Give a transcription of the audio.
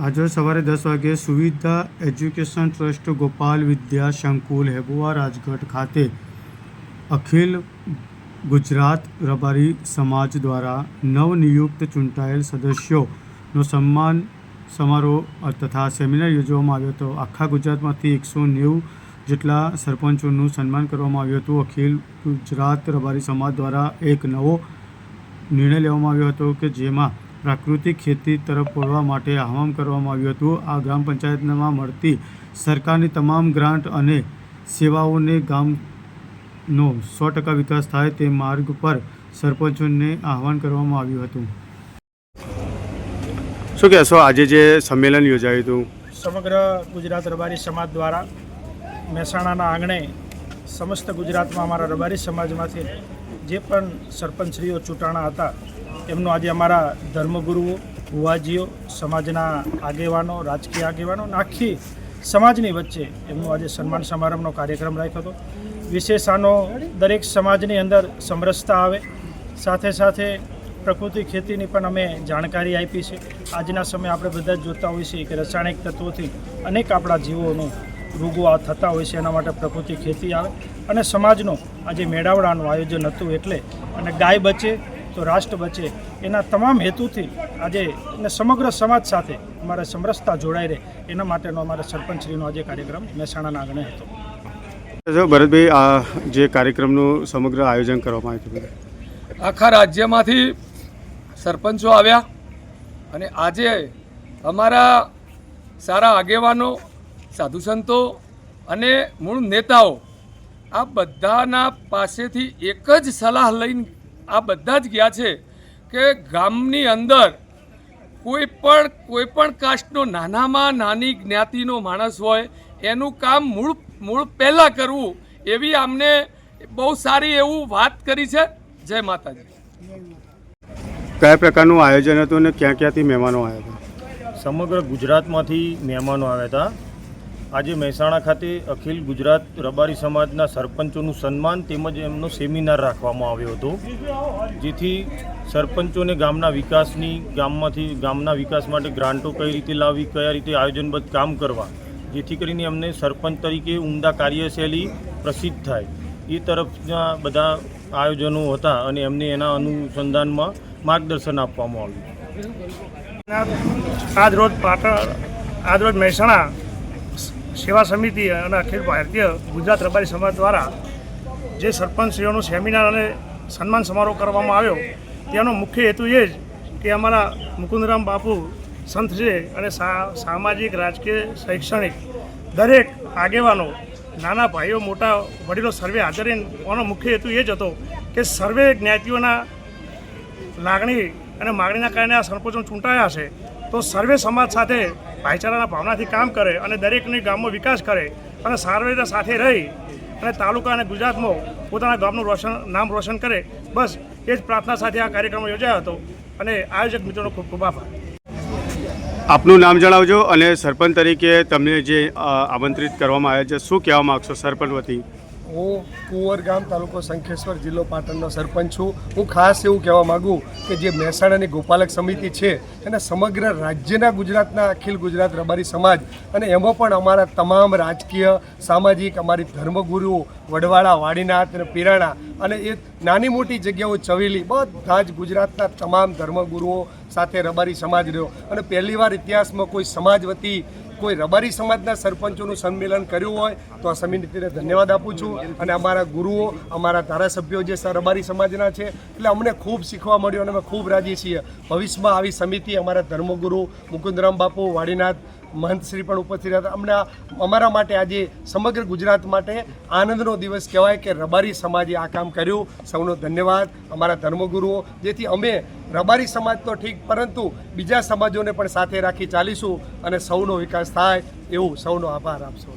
આજે સવારે દસ વાગ્યે સુવિધા એજ્યુકેશન ટ્રસ્ટ ગોપાલ વિદ્યા સંકુલ હેબુઆ રાજગઢ ખાતે અખિલ ગુજરાત રબારી સમાજ દ્વારા નવનિયુક્ત ચૂંટાયેલ સદસ્યોનો સન્માન સમારોહ તથા સેમિનાર યોજવામાં આવ્યો હતો. આખા ગુજરાતમાંથી એકસો નેવું જેટલા સરપંચોનું સન્માન કરવામાં આવ્યું હતું. અખિલ ગુજરાત રબારી સમાજ દ્વારા એક નવો નિર્ણય લેવામાં આવ્યો હતો કે જેમાં પ્રાકૃતિક ખેતી તરફ વળવા માટે આહવાન કરવામાં આવ્યું હતું. આ ગ્રામ પંચાયતમાં મળતી સરકારની તમામ ગ્રાન્ટ અને સેવાઓને ગામનો સો ટકા વિકાસ થાય તે માર્ગ પર સરપંચોને આહવાન કરવામાં આવ્યું હતું. શું કહેશો? આજે જે સંમેલન યોજાયું હતું. સમગ્ર ગુજરાત રબારી સમાજ દ્વારા મહેસાણાના આંગણે સમસ્ત ગુજરાતમાં અમારા રબારી સમાજમાંથી જે પણ સરપંચશ્રીઓ ચૂંટાણા હતા એમનું આજે અમારા ધર્મગુરુઓ, ભુવાજીઓ, સમાજના આગેવાનો, રાજકીય આગેવાનો આખી સમાજની વચ્ચે એમનું આજે સન્માન સમારંભનો કાર્યક્રમ રાખ્યો હતો. વિશેષ આનો દરેક સમાજની અંદર સમરસતા આવે. સાથે સાથે પ્રકૃતિ ખેતીની પણ અમે જાણકારી આપી છે. આજના સમયે આપણે બધા જ જોતા હોઈએ છીએ કે રાસાયણિક તત્વોથી અનેક આપણા જીવોનું રોગો આ થતા હોય છે, એના માટે પ્રકૃતિ ખેતી આવે. અને સમાજનો આજે મેળાવડાનું આયોજન હતું એટલે અને ગાય બચે તો રાષ્ટ્ર બચે. એના તમામ હેતુથી આજે અને સમગ્ર સમાજ સાથે અમારે સમરસતા જોડાઈ રહે. એના માટેનો અમારા સરપંચશ્રીનો આજે કાર્યક્રમ મહેસાણાના આંગણે હતો. જો ભરતભાઈ આ જે કાર્યક્રમનું સમગ્ર આયોજન કરવામાં આવ્યું હતું. આખા રાજ્યમાંથી સરપંચો આવ્યા અને આજે અમારા સારા આગેવાનો સાધુ સંતો અને મૂળ નેતાઓ આ બધાના પાસેથી એક જ સલાહ લઈને આ બધા જ ગયા છે કે ગામની અંદર કોઈ પણ કોઈ પણ કાસ્ટનો નાનામાં નાની જ્ઞાતિનો માણસ હોય એનું કામ મૂળ મૂળ પહેલાં કરવું એવી અમને બહુ સારી એવું વાત કરી છે. જય માતાજી. કયા પ્રકારનું આયોજન હતું અને ક્યાં ક્યાંથી મહેમાનો આવ્યા હતા? સમગ્ર ગુજરાતમાંથી મહેમાનો આવ્યા હતા. આજે મહેસાણા ખાતે અખિલ ગુજરાત રબારી સમાજના સરપંચોનું સન્માન તેમજ એમનો સેમિનાર રાખવામાં આવ્યો હતો, જેથી સરપંચોને ગામના વિકાસની, ગામમાંથી ગામના વિકાસ માટે ગ્રાન્ટો કઈ રીતે લાવવી, કયા રીતે આયોજનબદ્ધ કામ કરવા, જેથી કરીને એમને સરપંચ તરીકે ઉમદા કાર્યશૈલી પ્રસિદ્ધ થાય. એ તરફના બધા આયોજનો હતા અને એમને એના અનુસંધાનમાં માર્ગદર્શન આપવામાં આવ્યું. આજ રોજ પાટણ, આજ રોજ મહેસાણા સેવા સમિતિ અને અખિલ ભારતીય ગુજરાત રબારી સમાજ દ્વારા જે સરપંચશ્રીઓનો સેમિનાર અને સન્માન સમારોહ કરવામાં આવ્યો, તેનો મુખ્ય હેતુ એ જ કે અમારા મુકુંદરામ બાપુ સંત છે અને સામાજિક, રાજકીય, શૈક્ષણિક દરેક આગેવાનો, નાના ભાઈઓ, મોટા વડીલો સર્વે હાજર રહીને મુખ્ય હેતુ એ જ હતો કે સર્વે જ્ઞાતિઓના લાગણી અને માગણીના કારણે આ સરપંચો ચૂંટાયા છે. તો સર્વે સમાજ સાથે ભાઈચારાના ભાવનાથી કામ કરે અને દરેકની ગામમાં વિકાસ કરે અને સારી રીતે સાથે રહી અને તાલુકા અને ગુજરાતમાં પોતાના ગામનું રોશન, નામ રોશન કરે, બસ એ જ પ્રાર્થના સાથે આ કાર્યક્રમ યોજાયો હતો. અને આયોજક મિત્રોનો ખૂબ ખૂબ આભાર. આપનું નામ જણાવજો અને સરપંચ તરીકે તમને જે આમંત્રિત કરવામાં આવ્યા છે, શું કહેવા માગશો સરપંચ વતી? હું કુંવરગામ તાલુકો શંખેશ્વર જિલ્લો પાટણનો સરપંચ છું. હું ખાસ એવું કહેવા માગું કે જે મહેસાણાની ગોપાલક સમિતિ છે અને સમગ્ર રાજ્યના ગુજરાતના અખિલ ગુજરાત રબારી સમાજ અને એમાં પણ અમારા તમામ રાજકીય, સામાજિક, અમારી ધર્મગુરુઓ વડવાળા, વાડીનાથ અને પીરાણા અને એ નાની મોટી જગ્યાઓ ચવેલી બધા જ ગુજરાતના તમામ ધર્મગુરુઓ સાથે રબારી સમાજ રહ્યો. અને પહેલીવાર ઇતિહાસમાં કોઈ સમાજ વતી કોઈ રબારી સમાજના સરપંચોનું સંમેલન કર્યું હોય તો આ સમિતિને ધન્યવાદ આપું છું અને અમારા ગુરુઓ, અમારા ધારાસભ્યો જે રબારી સમાજના છે, એટલે અમને ખૂબ શીખવા મળ્યું અને અમે ખૂબ રાજી છીએ. ભવિષ્યમાં આવી સમિતિ અમારા ધર્મગુરુ મુકુંદરામ બાપુ, વાડીનાથ મહંતશ્રી પણ ઉપસ્થિત હતા. અમને અમારા માટે આજે સમગ્ર ગુજરાત માટે આનંદનો દિવસ કહેવાય કે રબારી સમાજે આ કામ કર્યું. સૌનો ધન્યવાદ. અમારા ધર્મગુરુઓ, જેથી અમે રબારી સમાજ તો ઠીક, પરંતુ બીજા સમાજોને પણ સાથે રાખી ચાલીશું અને સૌનો વિકાસ થાય. એવું સૌનો આભાર આપશો